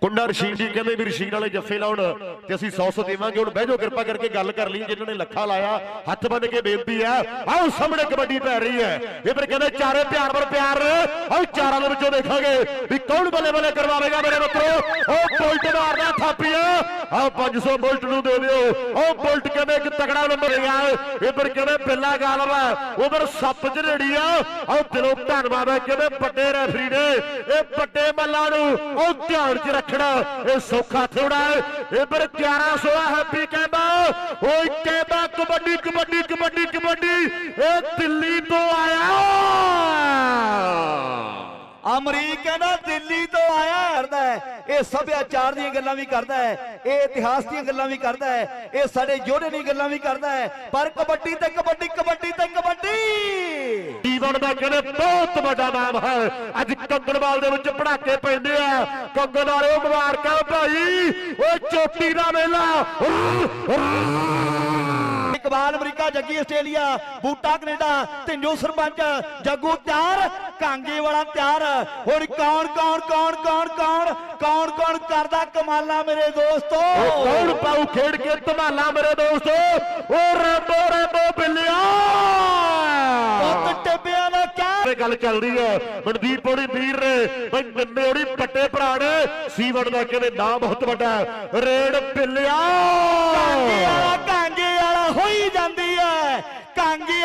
ਕੁੰਡਾ ਰਸ਼ੀਦ ਜੀ ਕਹਿੰਦੇ ਵੀ ਰਸ਼ੀਦ ਵਾਲੇ ਜੱਫੇ ਲਾਉਣ, ਤੇ ਅਸੀਂ 100 100 ਦੇਵਾਂਗੇ, ਹੁਣ ਬਹਿ ਜਾਓ, ਕਿਰਪਾ ਕਰਕੇ ਗੱਲ ਕਰ ਲਈ, ਜਿਨ੍ਹਾਂ ਨੇ ਲੱਖਾ ਲਾਇਆ, ਹੱਥ ਬੰਨ ਕੇ ਬੇਨਤੀ ਹੈ। ਆਓ, ਸਾਹਮਣੇ ਕਬੱਡੀ ਪੈ ਰਹੀ ਹੈ। ਇਹ ਫਿਰ ਕਹਿੰਦੇ ਚਾਰੇ ਪਿਆਰ ਵਰ ਪਿਆਰ, ਆਓ, ਚਾਰਾਂ ਦੇ ਵਿੱਚੋਂ ਦੇਖਾਂਗੇ ਵੀ ਕੌਣ ਬੱਲੇ ਬੱਲੇ ਕਰਵਾਵੇਗਾ ਮੇਰੇ ਮਿੱਤਰੋ। ਉਹ ਬੁਲਟ ਮਾਰਦਾ ਥਾਪੀਆ ਆਓ 500 ਬੁਲਟ ਨੂੰ ਦੇ ਦਿਓ। ਉਹ ਬੁਲਟ ਕਹਿੰਦੇ ਇੱਕ ਤਕੜਾ ਨੰਬਰ ਆ। ਇਧਰ ਕਹਿੰਦੇ ਪਿੱਲਾ ਗਾਲਵਾ ਉਧਰ ਸੱਪ ਝੜੜੀ ਆ। ਆਓ, ਦਿਲੋਂ ਧੰਨਵਾਦ ਹੈ। ਕਹਿੰਦੇ ਵੱਡੇ ਰੈਫਰੀ ਨੇ ਇਹ ਵੱਡੇ ਮੱਲਾਂ ਨੂੰ ਉਹ ਧਿਆਨ 'ਚ ਰੱਖਣਾ, ਇਹ ਸੌਖਾ ਥੋੜਾ ਹੈ। ਇਧਰ 1100 ਹੈਪੀ ਕਹਿੰਦਾ ਓਏ ਕਹਿੰਦਾ ਕਬੱਡੀ ਕਬੱਡੀ ਕਬੱਡੀ ਕਬੱਡੀ, ਇਹ ਦਿੱਲੀ ਤੋਂ ਆਇਆ। ਅਮਰੀਕ ਕਹਿੰਦਾ ਦਿੱਲੀ ਤੋਂ ਆਇਆ ਹਰਦਾ ਹੈ। ਇਹ ਸੱਭਿਆਚਾਰ ਦੀਆਂ ਗੱਲਾਂ ਵੀ ਕਰਦਾ ਹੈ, ਇਹ ਇਤਿਹਾਸ ਦੀਆਂ ਗੱਲਾਂ ਵੀ ਕਰਦਾ ਹੈ, ਇਹ ਸਾਡੇ ਜੋੜੇ ਦੀਆਂ ਗੱਲਾਂ ਵੀ ਕਰਦਾ ਹੈ। ਪਰ ਕਬੱਡੀ ਤੇ ਕਬੱਡੀ ਕਬੱਡੀ ਤੇ ਕਬੱਡੀ। ਜੀਵਨ ਦਾ ਕਹਿੰਦੇ ਬਹੁਤ ਵੱਡਾ ਨਾਮ ਹੈ। ਅੱਜ ਕੰਗਣਵਾਲ ਦੇ ਵਿੱਚ ਪੜਾਕੇ ਪੈਂਦੇ ਆ। ਕੰਗਣ ਵਾਲਿਓ ਮੁਬਾਰਕਾਂ ਭਾਈ। ਓਏ ਚੋਟੀ ਦਾ ਮੇਲਾ। Iqbal America Jaggi Australia Boota Canada ਢਿੰਜੋ sarpanch Jaggu ਤਿਆਰ ਕਾਂਗੇ ਵਾਲਾ ਤਿਆਰ। ਹੁਣ ਕੌਣ ਕੌਣ ਕੌਣ ਕੌਣ ਕੌਣ ਕੌਣ ਕੌਣ ਕਰਦਾ ਕਮਾਲਾਂ ਮੇਰੇ ਦੋਸਤੋ? ਕੌਣ ਪਾਉ ਖੇਡ ਕੇ ਧਮਾਲਾ ਮੇਰੇ ਦੋਸਤੋ? ਓ ਰੈਂਬੋ ਗੱਲ ਚੱਲ ਰਹੀ ਗੱਲ ਚੱਲਦੀ ਹੈ। ਮਨਦੀਪ ਹੋਣੀ ਵੀਰ ਨੇ। ਬਈ ਨੰਨੇ ਹੋਣੀ ਪੱਟੇ ਭਰਾ ਨੇ। ਸੀਵਣ ਦਾ ਕਹਿੰਦੇ ਨਾਂ ਬਹੁਤ ਵੱਡਾ ਹੈ। ਰੇਡ ਬਿੱਲਿਆ। ਕਾਂਗੇ ਵਾਲਾ ਕਾਂਗੇ ਵਾਲਾ ਹੋਈ ਜਾਂਦੀ ਹੈ। ਕਾਂਗੀ